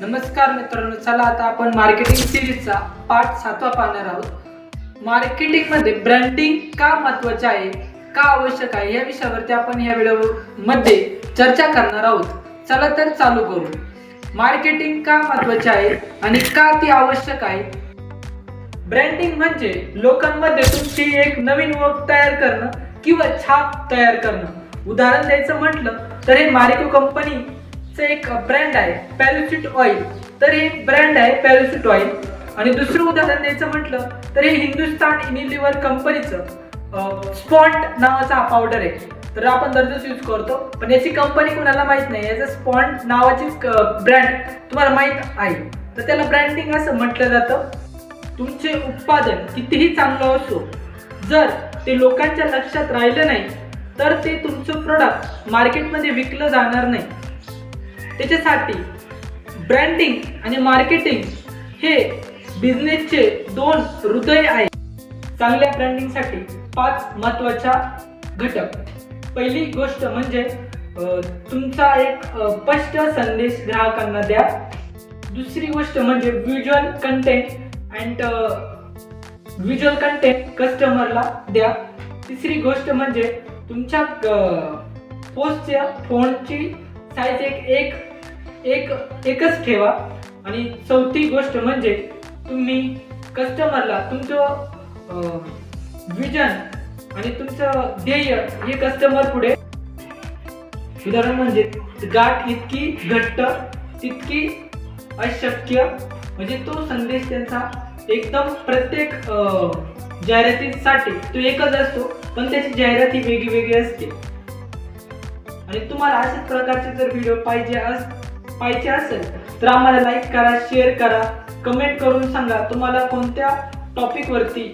नमस्कार मित्रांनो चला आता आपण मार्केटिंग सिरीजचा पार्ट सातवा पाहणार आहोत. मार्केटिंगमध्ये ब्रँडिंग का महत्त्वाचे आहे का आवश्यक आहे या विषयावरती आपण या व्हिडिओमध्ये चर्चा करणार आहोत. चला तर चालू करू. मार्केटिंग का महत्त्वाचे आहे आणि का ती आवश्यक आहे? ब्रँडिंग म्हणजे लोकांमध्ये तुमची एक नवीन ओळख तयार करणं किंवा छाप तयार करणं. उदाहरण द्यायचं म्हटलं तर हे मारिको कंपनीचं एक ब्रँड आहे पॅलोसिट ऑइल तर हे ब्रँड आहे पॅलोसिट ऑइल आणि दुसरं उदाहरण द्यायचं म्हटलं तर हे हिंदुस्तान इनिलिव्हर कंपनीचं स्पॉन्ट नावाचा हा पावडर आहे. तर आपण दररोज यूज करतो. पण याची कंपनी कुणाला माहीत नाही याचं स्पॉन्ट नावाची ब्रँड तुम्हाला माहीत आहे. तर त्याला ब्रँडिंग असं म्हटलं जातं. तुमचे उत्पादन कितीही चांगलं असो जर ते लोकांच्या लक्षात राहिलं नाही तर ते तुमचं प्रोडक्ट मार्केटमध्ये विकलं जाणार नाही. त्याच्यासाठी ब्रँडिंग आणि मार्केटिंग हे बिझनेसचे दोन हृदय आहे चांगल्या ब्रँडिंगसाठी पाच महत्त्वाच्या घटक. पहिली गोष्ट म्हणजे तुमचा एक स्पष्ट संदेश ग्राहकांना द्या. दुसरी गोष्ट म्हणजे visual content and visual content कस्टमरला द्या. तिसरी गोष्ट म्हणजे तुमच्या पोस्टच्या फोनची साईज एक एक एक एकच ठेवा. आणि चौथी गोष्ट म्हणजे तुम्ही कस्टमरला तुमचं विजन आणि तुमचं ध्येय हे कस्टमर पुढे. उदाहरण म्हणजे गाठ इतकी घट्ट तितकी अशक्य. म्हणजे तो संदेश त्यांचा एकदम प्रत्येक अं, जाहिरातीसाठी तो एकच असतो पण त्याची जाहिराती वेगळी वेगळी असते. आणि तुम्हाला अशाच प्रकारचे जर व्हिडिओ पाहिजे अस पाहिजे असेल तर आम्हाला लाईक करा शेअर करा कमेंट करून सांगा तुम्हाला कोणत्या टॉपिकवरती